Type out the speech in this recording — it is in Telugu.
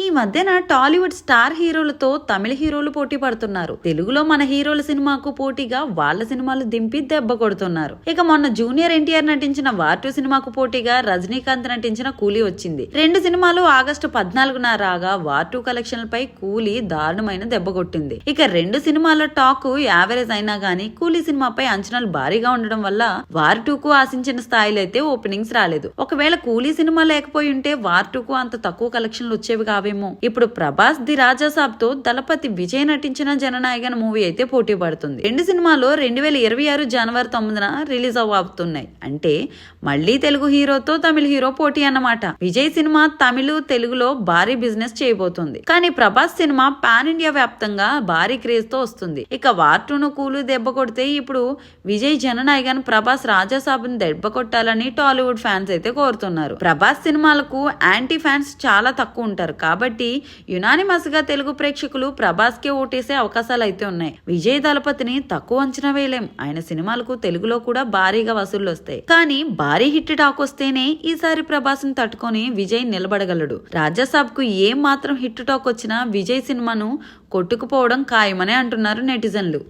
ఈ మధ్యన టాలీవుడ్ స్టార్ హీరోలతో తమిళ హీరోలు పోటీ పడుతున్నారు. తెలుగులో మన హీరోల సినిమాకు పోటీగా వాళ్ళ సినిమాలు దింపి దెబ్బ కొడుతున్నారు. ఇక మొన్న జూనియర్ ఎన్టీఆర్ నటించిన వార్ టూ సినిమాకు పోటీగా రజనీకాంత్ నటించిన కూలీ వచ్చింది. రెండు సినిమాలు ఆగస్టు పద్నాలుగున రాగా వార్ టూ కలెక్షన్లపై కూలీ దారుణమైన దెబ్బ కొట్టింది. ఇక రెండు సినిమాల టాక్ యావరేజ్ అయినా గానీ కూలీ సినిమాపై అంచనాలు భారీగా ఉండడం వల్ల వార్ టూ కు ఆశించిన స్థాయిలో అయితే ఓపెనింగ్స్ రాలేదు. ఒకవేళ కూలీ సినిమా లేకపోయి ఉంటే వార్ టూ కు అంత తక్కువ కలెక్షన్లు వచ్చేవి కావేమో ఇప్పుడు ప్రభాస్ ది రాజాసాబ్తో దళపతి విజయ్ నటించిన జననాయకన్ మూవీ అయితే పోటీ పడుతుంది. రెండు సినిమాలు రెండు వేల ఇరవై ఆరు జనవరి తొమ్మిదిన రిలీజ్ అవ్వబోతున్నాయి. అంటే మళ్ళీ తెలుగు హీరోతో తమిళ హీరో పోటీ అన్నమాట. విజయ్ సినిమా తమిళ తెలుగులో భారీ బిజినెస్ చేయబోతుంది. కానీ ప్రభాస్ సినిమా పాన్ ఇండియా వ్యాప్తంగా భారీ క్రేజ్తో వస్తుంది. ఇక వార్టును కూలు దెబ్బ కొడితే ఇప్పుడు విజయ్ జననాయకన్ ప్రభాస్ రాజాసాబుని దెబ్బ కొట్టాలని టాలీవుడ్ ఫ్యాన్స్ అయితే కోరుతున్నారు. ప్రభాస్ సినిమాలకు యాంటీ ఫ్యాన్స్ చాలా తక్కువ ఉంటారు. కాబట్టి యునానిమస్గా తెలుగు ప్రేక్షకులు ప్రభాస్కే ఓటేసే అవకాశాలు అయితే ఉన్నాయి. విజయ్ దళపతిని తక్కువ అంచనా వేయలేం. ఆయన సినిమాలకు తెలుగులో కూడా భారీగా వసూళ్ళు వస్తాయి. కానీ భారీ హిట్ టాక్ వస్తేనే ఈసారి ప్రభాస్ని తట్టుకొని విజయ్ నిలబడగలడు. రాజ్యసభకు ఏం మాత్రం హిట్ టాక్ వచ్చినా విజయ్ సినిమాను కొట్టుకుపోవడం ఖాయమనే అంటున్నారు నెటిజన్లు.